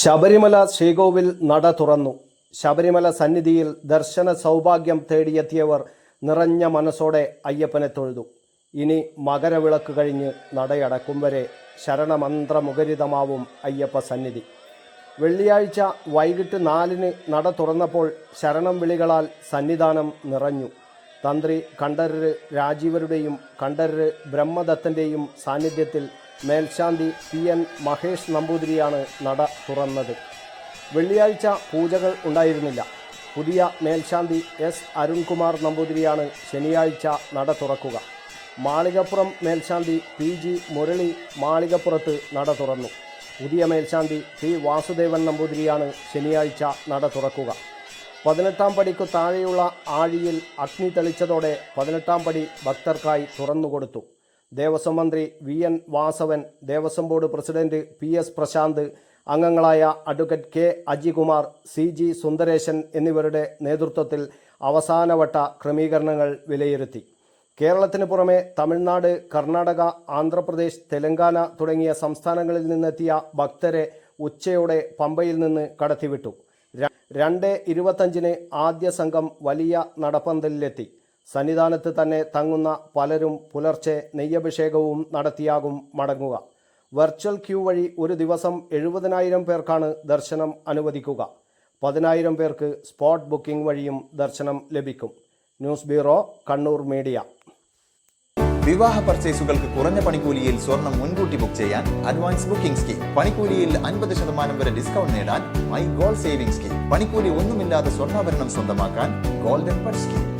ശബരിമല ശ്രീകോവിൽ നട തുറന്നു. ശബരിമല സന്നിധിയിൽ ദർശന സൗഭാഗ്യം തേടിയെത്തിയവർ നിറഞ്ഞ മനസ്സോടെ അയ്യപ്പനെ തൊഴുതു. ഇനി മകരവിളക്ക് കഴിഞ്ഞ് നടയടക്കും വരെ ശരണമന്ത്രമുഖരിതമാവും അയ്യപ്പ സന്നിധി. വെള്ളിയാഴ്ച വൈകിട്ട് നാലിന് നട തുറന്നപ്പോൾ ശരണം വിളികളാൽ സന്നിധാനം നിറഞ്ഞു. തന്ത്രി കണ്ഠരര് രാജീവരുടെയും കണ്ഠരര് ബ്രഹ്മദത്തന്റെയും സാന്നിധ്യത്തിൽ മേൽശാന്തി പി എൻ മഹേഷ് നമ്പൂതിരിയാണ് നട തുറന്നത്. വെള്ളിയാഴ്ച പൂജകൾ ഉണ്ടായിരുന്നില്ല. പുതിയ മേൽശാന്തി എസ് അരുൺകുമാർ നമ്പൂതിരിയാണ് ശനിയാഴ്ച നട തുറക്കുക. മാളികപ്പുറം മേൽശാന്തി പി ജി മുരളി മാളികപ്പുറത്ത് നട തുറന്നു. പുതിയ മേൽശാന്തി പി വാസുദേവൻ നമ്പൂതിരിയാണ് ശനിയാഴ്ച നട തുറക്കുക. പതിനെട്ടാം പടിക്കു താഴെയുള്ള ആഴിയിൽ അഗ്നി തെളിച്ചതോടെ പതിനെട്ടാം പടി ഭക്തർക്കായി തുറന്നുകൊടുത്തു. ദേവസ്വം മന്ത്രി V N Vasavan Devaswom board president P S Prashanth അംഗങ്ങളായ advocate K Ajikumar C G Sundaresan എന്നിവരുടെ നേതൃത്വത്തിൽ അവസാനവട്ട ക്രമീകരണങ്ങൾ വിലയിരുത്തി. കേരളത്തിന് പുറമെ തമിഴ്നാട് കർണാടക ആന്ധ്രാപ്രദേശ് തെലങ്കാന തുടങ്ങിയ സംസ്ഥാനങ്ങളിൽ നിന്നെത്തിയ ഭക്തരെ ഉച്ചയോടെ പമ്പയിൽ നിന്ന് കടത്തിവിട്ടു. രണ്ട് ഇരുപത്തഞ്ചിന് ആദ്യ സംഘം വലിയ നടപ്പന്തലിലെത്തി. സന്നിധാനത്ത് തന്നെ തങ്ങുന്ന പലരും പുലർച്ചെ നെയ്യഭിഷേകവും നടത്തിയാകും മടങ്ങുക. വെർച്വൽ ക്യൂ വഴി ഒരു ദിവസം എഴുപതിനായിരം പേർക്കാണ് ദർശനം അനുവദിക്കുക. പതിനായിരം പേർക്ക് സ്പോട്ട് ബുക്കിംഗ് വഴിയും ദർശനം ലഭിക്കും. News bureau Kannur media. വിവാഹ പർച്ചേസുകൾക്ക് കുറഞ്ഞ പണിക്കൂലിയിൽ സ്വർണം മുൻകൂട്ടി ബുക്ക് ചെയ്യാൻ അഡ്വാൻസ് ബുക്കിംഗ് സ്കീം പണിക്കൂലിയിൽ അൻപത് ശതമാനം വരെ ഡിസ്കൗണ്ട് നേടാൻ മൈ ഗോൾഡ് സേവിംഗ് സ്കീം പണിക്കൂലി ഒന്നുമില്ലാതെ സ്വർണാഭരണം സ്വന്തമാക്കാൻ ഗോൾഡൻ പട്ട് സ്കീം